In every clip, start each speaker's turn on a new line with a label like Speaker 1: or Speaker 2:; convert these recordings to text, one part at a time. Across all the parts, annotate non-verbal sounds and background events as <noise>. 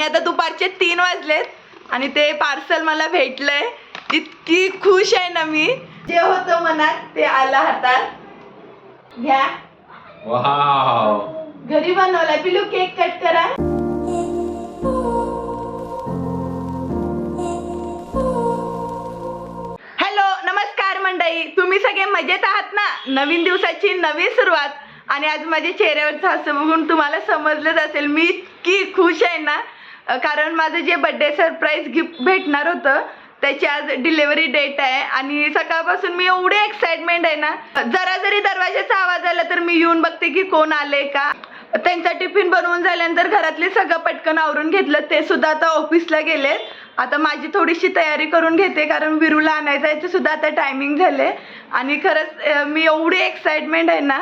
Speaker 1: आणि आता दुपारचे तीन वाजलेत आणि ते पार्सल मला भेटलंय. इतकी खुश आहे ना मी. जे होतं मनात ते आलं हातात. घ्या. घरी बनवलाय. पिलू केक कट करा. हॅलो नमस्कार मंडळी. तुम्ही सगळे मजेत आहात ना? नवीन दिवसाची नवी सुरुवात. आणि आज माझ्या चेहऱ्यावरचं हास्य बघून तुम्हाला समजलंच असेल. मी इतकी खुश आहे ना. कारण माझं जे बड्डे सरप्राईज गिफ्ट भेटणार होतं त्याची आज डिलेवरी डेट आहे आणि सकाळपासून मी एवढे एक्साइटमेंट आहे ना. जरा जरी दरवाजाचा आवाज आला तर मी येऊन बघते की कोण आले का. त्यांचा टिफिन बनवून झाल्यानंतर घरातले सगळं पटकन आवरून घेतलं ते सुद्धा आता ऑफिसला गेलेत. आता माझी थोडीशी तयारी करून घेते कारण विरूला आणायचं याचं सुद्धा आता टायमिंग झाले. आणि खरंच मी एवढी एक्साइटमेंट आहे ना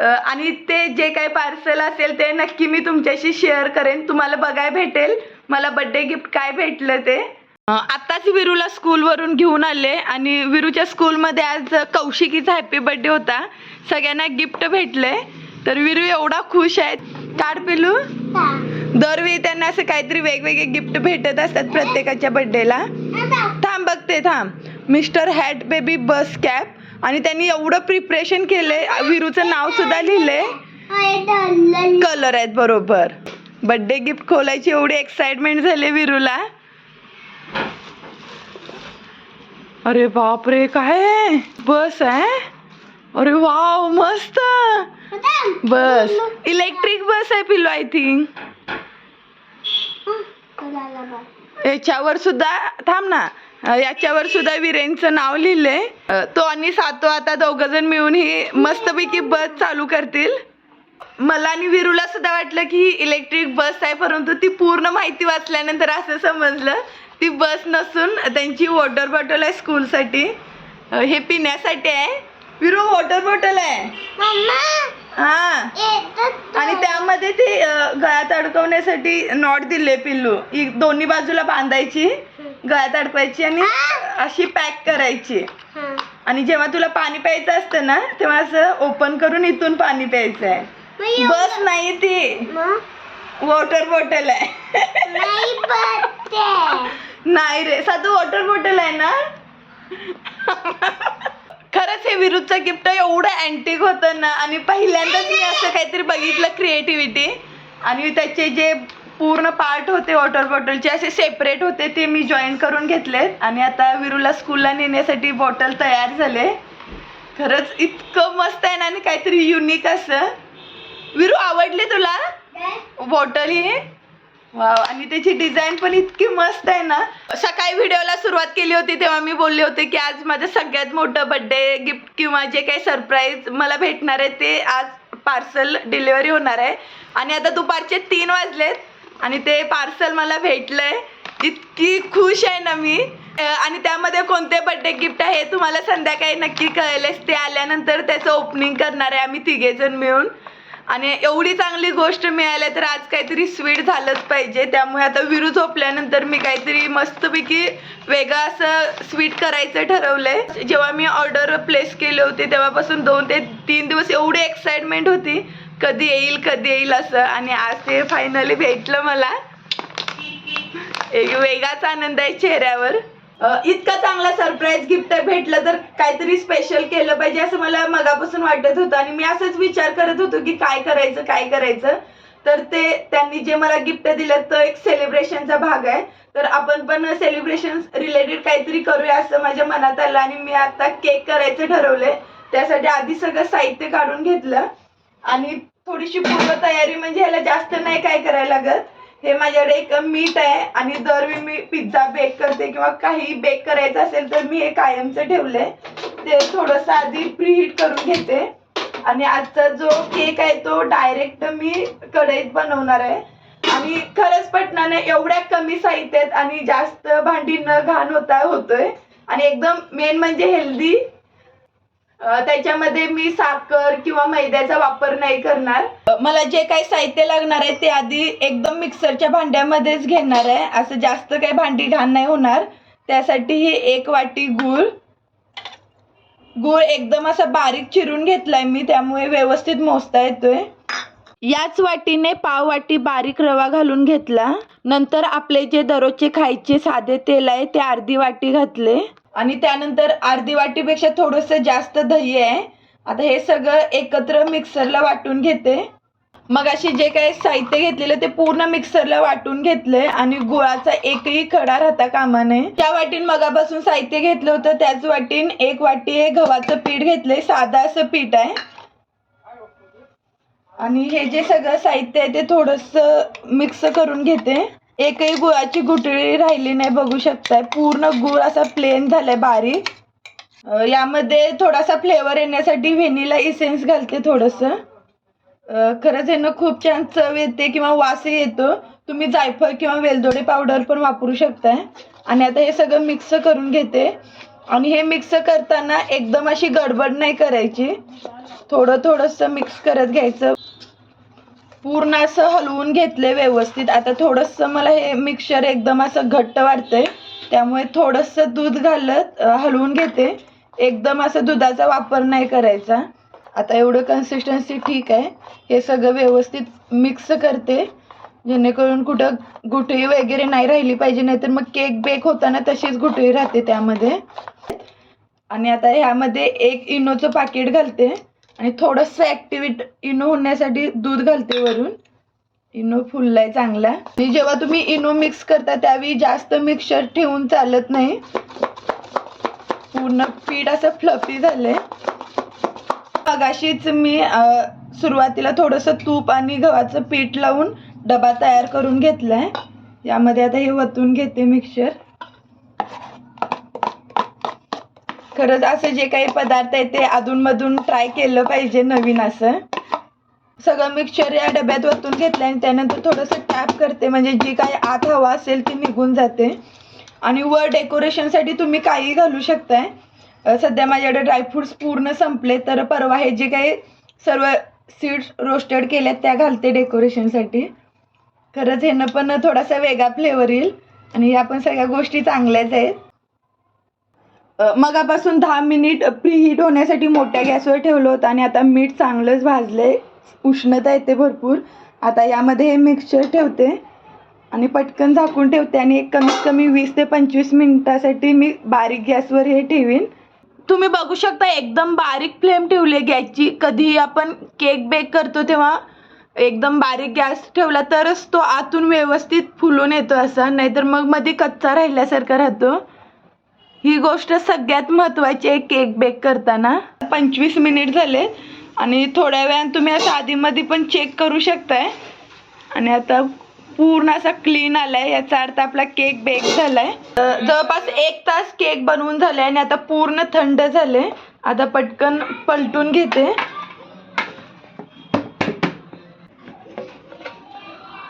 Speaker 1: आणि ते जे काही पार्सल असेल ते नक्की मी तुमच्याशी शेअर करेन. तुम्हाला बघायला भेटेल. मला बड्डे गिफ्ट काय भेटलं ते. आत्ताच विरूला स्कूलवरून घेऊन आले आणि विरूच्या स्कूलमध्ये आज कौशिकीचा हॅपी बर्थडे होता. सगळ्यांना गिफ्ट भेटले. तर विरू एवढा खुश आहे. काढ पिलू दरवेळी त्यांना असं काहीतरी वेगवेगळे गिफ्ट भेटत असतात प्रत्येकाच्या बर्थडेला थांब बघते थांब. मिस्टर हॅट बेबी बस कॅप आणि त्यांनी एवढं प्रिपरेशन केलंय. विरूचं नाव सुद्धा लिहिलंय. कलर आहेत बरोबर. बर्थडे गिफ्ट खोलायची एवढी एक्साइटमेंट झाली विरूला. अरे बापरे काय? बस आहे? अरे वाव मस्त. बस. इलेक्ट्रिक बस आहे पिलो आय थिंक याच्यावर सुद्धा थांब ना. याच्यावर सुद्धा वीरेंचं नाव लिहिलंय. तो आणि सातो आता दोघ जण मिळून ही मस्तपैकी बस चालू करतील. मला आणि विरूला सुद्धा वाटलं की ही इलेक्ट्रिक बस आहे परंतु ती पूर्ण माहिती वाचल्यानंतर असं समजलं ती बस नसून त्यांची वॉटर बॉटल आहे स्कूलसाठी. हे पिण्यासाठी आहे. विरू वॉटर बॉटल आहे. हा. आणि त्यामध्ये ते गळ्यात अडकवण्यासाठी नॉट दिले पिल्लू. ही दोन्ही बाजूला बांधायची गळ्यात अडकवायची आणि अशी पॅक करायची. आणि जेव्हा तुला पाणी प्यायचं असतं ना तेव्हा असं ओपन करून इथून पाणी प्यायचं आहे बस नाही ती. वॉटर बॉटल आहे. नाही रे. साधू वॉटर बॉटल आहे ना? <laughs> हे विरुद्धचं गिफ्ट एवढं अँटिक होतं ना आणि पहिल्यांदाच मी असं काहीतरी बघितलं क्रिएटिव्हिटी आणि त्याचे जे पूर्ण पार्ट होते वॉटर बॉटलचे असे सेपरेट होते ते मी जॉईन करून घेतलेत. आणि आता विरूला स्कूलला नेण्यासाठी बॉटल तयार झाले. खरंच इतकं मस्त आहे ना आणि काहीतरी युनिक असं. विरू आवडली तुला? बॉटल ही? वाव आणि त्याची डिझाईन पण इतकी मस्त आहे ना. सकाळी व्हिडिओला सुरुवात केली होती तेव्हा मी बोलले होते की आज माझं सगळ्यात मोठं बड्डे गिफ्ट किंवा जे काही सरप्राईज मला भेटणार आहे ते आज पार्सल डिलिव्हरी होणार आहे. आणि आता दुपारचे तीन वाजलेत आणि ते पार्सल मला भेटलंय. इतकी खुश आहे ना मी. आणि त्यामध्ये कोणते बड्डे गिफ्ट आहे तुम्हाला संध्याकाळी नक्की कळेलच. ते आल्यानंतर त्याचं ओपनिंग करणार आहे आम्ही तिघेजण मिळून. आणि एवढी चांगली गोष्ट मिळाली तर आज काहीतरी स्वीट झालंच पाहिजे. त्यामुळे आता विरू झोपल्यानंतर मी काहीतरी मस्तपैकी वेगळं असं स्वीट करायचं ठरवलंय. जेव्हा मी ऑर्डर प्लेस केले होते तेव्हापासून दोन ते तीन दिवस एवढी एक्साइटमेंट होती कधी येईल कधी येईल असं. आणि आज ते फायनली भेटलं मला. एक वेगळाच आनंद आहे चेहऱ्यावर. इतका चांगला सरप्राईज गिफ्ट भेटलं तर काहीतरी स्पेशल केलं पाहिजे असं मला मगापासून वाटत होतं. आणि मी असंच विचार करत होतो की काय करायचं काय करायचं. तर ते त्यांनी जे मला गिफ्ट दिलं तो एक सेलिब्रेशनचा भाग आहे. तर आपण पण सेलिब्रेशन रिलेटेड काहीतरी करूया असं माझ्या मनात आलं आणि मी आता केक करायचं ठरवलंय. त्यासाठी आधी सगळं साहित्य काढून घेतलं. आणि थोडीशी पूर्व तयारी म्हणजे ह्याला जास्त नाही काय करायला लागत. हे माझ्याकडे एक मीठ आहे आणि दरवेळी मी पिझ्झा बेक करते किंवा काही बेक करायचं असेल तर मी हे कायमचं ठेवलंय. ते थोडंसं आधी प्रीहीट करून घेते. आणि आजचा जो केक आहे तो डायरेक्ट मी कढईत बनवणार आहे. आणि खरंच पटणाने एवढ्या कमी साहित्यात आणि जास्त भांडी न घाण होता होतोय. आणि एकदम मेन म्हणजे हेल्दी त्याच्यामध्ये मी साखर किंवा मैद्याचा वापर नाही करणार. मला जे काही साहित्य लागणार आहे ते आधी एकदम मिक्सरच्या भांड्यामध्येच घेणार आहे. असं जास्त काही भांडी घाण नाही होणार. त्यासाठी ही एक वाटी गूळ. गूळ एकदम असा बारीक चिरून घेतलाय मी त्यामुळे व्यवस्थित मोजता येतोय. याच वाटीने पाव वाटी बारीक रवा घालून घेतला. नंतर आपले जे दररोजचे खायचे साधे तेल आहे ते अर्धी वाटी घातले. आणि त्यानंतर अर्धी वाटीपेक्षा थोडंसं जास्त दही आहे. आता हे सगळं एकत्र मिक्सरला वाटून घेते. मग अशी जे काही साहित्य घेतलेलं ते पूर्ण मिक्सरला वाटून घेतले आणि गुळाचा एकही खडा राहता कामा नये. त्या वाटीन मगापासून साहित्य घेतलं होतं त्याच वाटीन एक वाटी हे गव्हाचं पीठ घेतलंय साधा असं पीठ आहे. आणि हे जे सगळं साहित्य आहे ते थोडंसं मिक्स करून घेते. एकही गुळाची गुठळी राहिली नाही बघू शकताय. पूर्ण गुळ असा प्लेन झालाय बारीक. यामध्ये थोडासा फ्लेवर येण्यासाठी व्हेनिला इसेन्स घालते थोडंसं. खरंच ह्यानं खूप छान चव येते किंवा वासही येतो. तुम्ही जायफळ किंवा वेलदोडे पावडर पण वापरू शकताय. आणि आता हे सगळं मिक्स करून घेते. आणि हे मिक्स करताना एकदम अशी गडबड नाही करायची. थोडं थोडंसं मिक्स करत घ्यायचं. पूर्ण असं हलवून घेतले व्यवस्थित. आता थोडंसं मला हे मिक्सचर एकदम असं घट्ट वाटतंय. त्यामुळे थोडंसं दूध घालत हलवून घेते. एकदम असं दुधाचा वापर नाही करायचा. आता एवढं कन्सिस्टन्सी ठीक आहे. हे सगळं व्यवस्थित मिक्स करते. जेणेकरून कुठं गुठळी वगैरे नाही राहिली पाहिजे नाहीतर मग केक बेक होताना तशीच गुठळी राहते त्यामध्ये. आणि आता ह्यामध्ये एक इनोचं पाकिट घालते. आणि थोडंसं ऍक्टिव्हिटी इनो होण्यासाठी दूध घालते वरून. इनो फुललाय चांगला. आणि जेव्हा तुम्ही इनो मिक्स करता त्यावेळी जास्त मिक्सचर ठेवून चालत नाही. पूर्ण पीठ असं फ्लफी झालंय. मगाशीच मी सुरुवातीला थोडंसं तूप आणि गव्हाचं पीठ लावून डबा तयार करून घेतलाय. यामध्ये आता हे वतून घेते मिक्सचर खरंच असे जे काही पदार्थ आहे ते अधूनमधून ट्राय केलं पाहिजे नवीन असं. सगळं मिक्सचर या डब्यात वतून घेतलं आणि त्यानंतर थोडंसं टॅप करते. म्हणजे जी काही आत हवा असेल ती निघून जाते. आणि वर डेकोरेशनसाठी तुम्ही काही घालू शकताय. सध्या माझ्याकडे ड्रायफ्रुट्स पूर्ण संपले तर परवा हे जे काही सर्व सीड्स रोस्टेड केल्यात त्या घालते डेकोरेशनसाठी खरंच ह्यानं पण थोडासा वेगळा फ्लेवर येईल. आणि ह्या पण सगळ्या गोष्टी चांगल्याच आहेत. मगापासून दहा मिनिट प्रीहीट होण्यासाठी मोठ्या गॅसवर ठेवलं होतं आणि आता मीठ चांगलंच भाजलंय. उष्णता येते भरपूर. आता यामध्ये हे मिक्सचर ठेवते आणि पटकन झाकून ठेवते आणि एक कमीत कमी वीस ते पंचवीस मिनिटासाठी मी बारीक गॅसवर हे ठेवीन. तुम्ही बघू शकता एकदम बारीक फ्लेम ठेवली आहे गॅसची. कधी आपण केक बेक करतो तेव्हा एकदम बारीक गॅस ठेवला तरच तो आतून व्यवस्थित फुलून येतो असा. नाहीतर मग मध्ये कच्चा राहिल्यासारखा राहतो. ही गोष्ट सगळ्यात महत्त्वाची आहे केक बेक करताना. पंचवीस मिनिट झाले आणि थोड्या वेळानं तुम्ही असं आधीमध्ये पण चेक करू शकताय. आणि आता पूर्ण असा क्लीन आलाय याचा अर्थ आपला केक बेक झालाय. जवळपास एक तास केक बनवून झालाय आणि आता पूर्ण थंड झाले. आता पटकन पलटून घेते.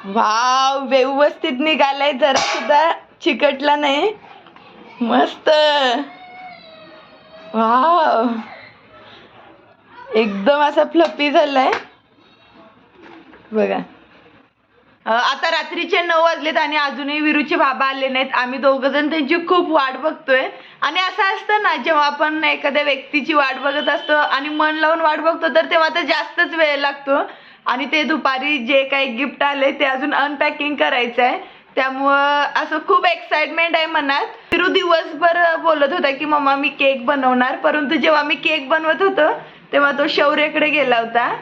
Speaker 1: वाव व्यवस्थित निघालाय जरा सुद्धा चिकटला नाही. मस्त. वाव. एकदम असा फ्लपी झालाय. बघा. आता रात्रीचे नऊ वाजलेत आणि अजूनही विरूचे बाबा आले नाहीत. आम्ही दोघ जण त्यांची खूप वाट बघतोय. आणि असं असतं ना जेव्हा आपण एखाद्या व्यक्तीची वाट बघत असतो आणि मन लावून वाट बघतो तर तेव्हा तर जास्तच वेळ लागतो. आणि ते दुपारी जे काही गिफ्ट आले ते अजून अनपॅकिंग करायचं आहे त्यामुळं असं खूप एक्साइटमेंट आहे मनात. फिरू दिवसभर बोलत होता की मम्मा मी केक बनवणार. परंतु जेव्हा मी केक बनवत होतो तेव्हा तो शौर्यकडे गेला होता.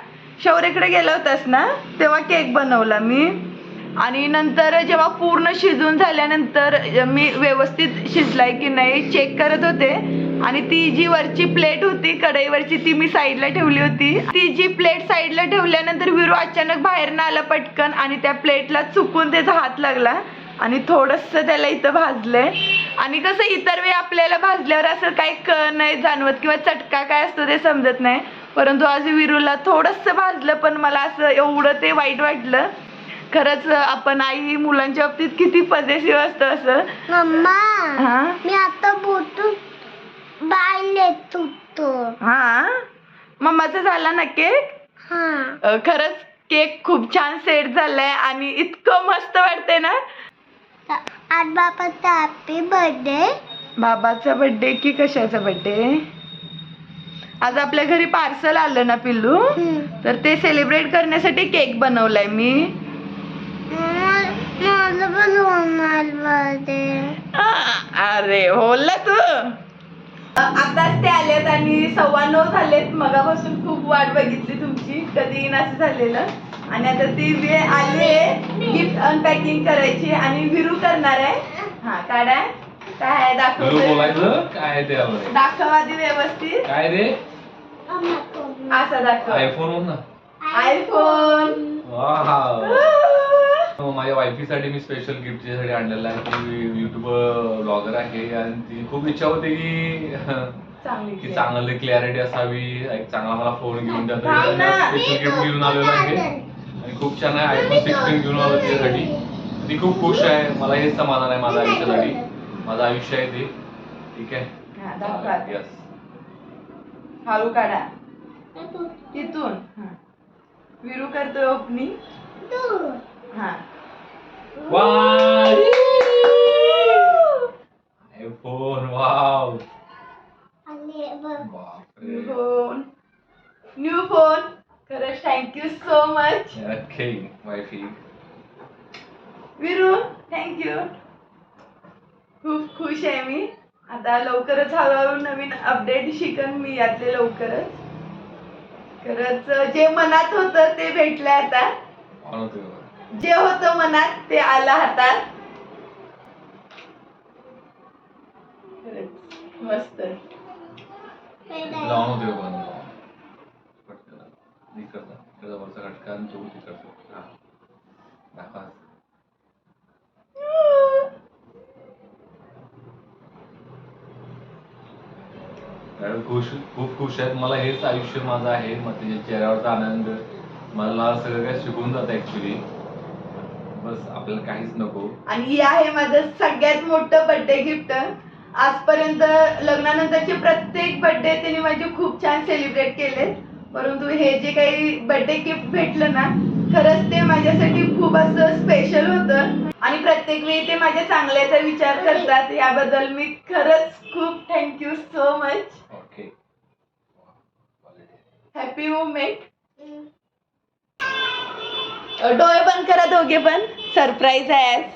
Speaker 1: शौर्यकडे गेला होतास ना तेव्हा केक बनवला मी. आणि नंतर जेव्हा पूर्ण शिजून झाल्यानंतर मी व्यवस्थित शिजलाय की नाही चेक करत होते. आणि ती जी वरची प्लेट होती कढईवरची ती मी साईडला ठेवली होती. ती जी प्लेट साईडला ठेवल्यानंतर विरू अचानक बाहेर आला पटकन आणि त्या प्लेटला चुकून त्याचा हात लागला आणि थोडंसं त्याला इथं भाजलंय. आणि कसं इतर वेळी आपल्याला भाजल्यावर असं काही क नाही जाणवत किंवा चटका काय असतो ते समजत नाही. परंतु आज विरूला थोडंसं भाजलं पण मला असं एवढं ते वाईट वाटलं. खरंच आपण आई मुलांच्या बाबतीत किती पजेसिव्ह असतं असं.
Speaker 2: मम्मा
Speaker 1: हा?
Speaker 2: मी आता बोटून येत होतो
Speaker 1: हा? मम्माचा झाला ना केक?
Speaker 2: हा.
Speaker 1: अ, खरंच केक खूप छान सेट झालाय आणि इतकं मस्त वाटतंय ना?
Speaker 2: आज बाबाचा हॅपी बर्थडे
Speaker 1: बाबाचा बर्थडे की कशाचा बर्थडे आज आपल्या घरी पार्सल आलं ना पिल्लू? तर ते सेलिब्रेट करण्यासाठी केक बनवलाय मी.
Speaker 2: मला पण होणार बर्थडे
Speaker 1: अरे बोलला तू. आताच ते आलेत आणि सव्वा नऊ झालेत. मगापासून खूप वाट बघितली तुमची. कधी असं झालेलं. आणि आता ती वेळ आली आहे. गिफ्ट अनपॅकिंग करायची आणि विरू करणार आहे. हा काढा. काय आहे? दाखव
Speaker 3: बोलायचं? काय
Speaker 1: दाखव आधी व्यवस्थित.
Speaker 3: काय रे?
Speaker 1: असा दाखव.
Speaker 3: आयफोन ना
Speaker 1: आयफोन
Speaker 3: माझ्या वायफीसाठी मी स्पेशल गिफ्टसाठी आणलेलं आहे. ती युट्यूब ब्लॉगर आहे आणि ती खूप इच्छा होती की
Speaker 1: चांगली
Speaker 3: की चांगली क्लॅरिटी असावी. एक चांगला मला फोन घेऊन द्या. स्पेशल गिफ्ट घेऊन आलेलो आहे. आणि खूप छान आहे. आयफोन सिक्स्टीन घेऊन आलो तिच्यासाठी ती खूप खुश आहे. मला हेच समाधान आहे माझ्या आयुष्यासाठी. माझं आयुष्य आहे ते. ठीक
Speaker 1: हा.
Speaker 3: आहे यस
Speaker 1: हळू काढा. तिथून. हा. विरू करतोय ओपनिंग. हा.
Speaker 3: IPhone wow. बापरे.
Speaker 1: फोन. New phone. खरंच thank you so much
Speaker 3: okay वायफी
Speaker 1: Viru thank you खूप खुश आहे मी. आता लवकरच हळूहळू नवीन अपडेट शिकन मी यातले लवकरच. खरंच जे मनात होतं ते भेटलंय आता.
Speaker 3: ऑन होते.
Speaker 1: जे होतं मनात ते आलं हातात. मस्त.
Speaker 3: तुला देऊ होते इकडचा इकडचा वरचा आणि तो तिकडचा हा. दाखवा. खुश खूप खुश आहेत. मला हेच आयुष्य माझं आहे. मग त्याच्या चेहऱ्यावरचा आनंद. मला सगळं काय शिकून जातं ऍक्च्युली बस आपल्याला काहीच नको.
Speaker 1: आणि हे आहे माझं सगळ्यात मोठं बर्थडे गिफ्ट आजपर्यंत लग्नानंतरचे प्रत्येक बर्थडे त्यांनी माझे खूप छान सेलिब्रेट केले. परंतु हे जे काही बर्थडे गिफ्ट भेटलं ना खरंच ते माझ्यासाठी खूप असं स्पेशल होतं. आणि प्रत्येक वेळी ते माझ्या चांगल्याचा विचार करतात. याबद्दल मी खरंच खूप thank you so much
Speaker 3: okay
Speaker 1: happy movement डोळे बंद करा दोघे पण. सरप्राईज आहे. आज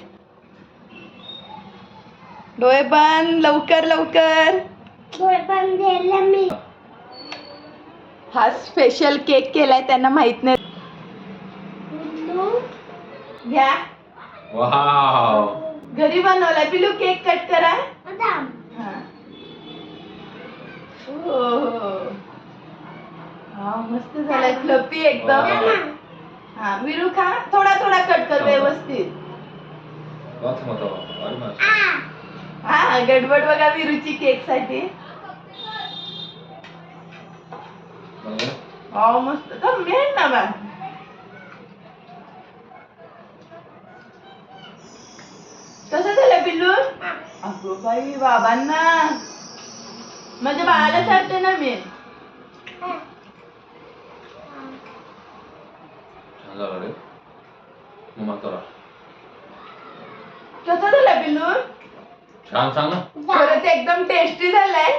Speaker 1: डोळे बंद लवकर लवकर.
Speaker 2: मी.
Speaker 1: हा स्पेशल केक केलाय त्यांना माहीत नाही. घ्या.
Speaker 3: वाव
Speaker 1: घरी बनवलाय. पिलू केक कट करा. मस्त झालाय. फ्लपी एकदम. हा विरू खा. थोडा थोडा कट कर व्यवस्थित. हा गडबड बघा विरूची
Speaker 3: केकसाठी?
Speaker 1: हो मस्त. का मेन ना बा. कसं झालं पिल्लू? अगो बाई बाबांना. माझ्या बाळाला चालते ना मी.
Speaker 3: रे मग मला करा.
Speaker 1: कसं झालं पिल्लू
Speaker 3: छान सांग ना
Speaker 1: खरंच एकदम टेस्टी झालंय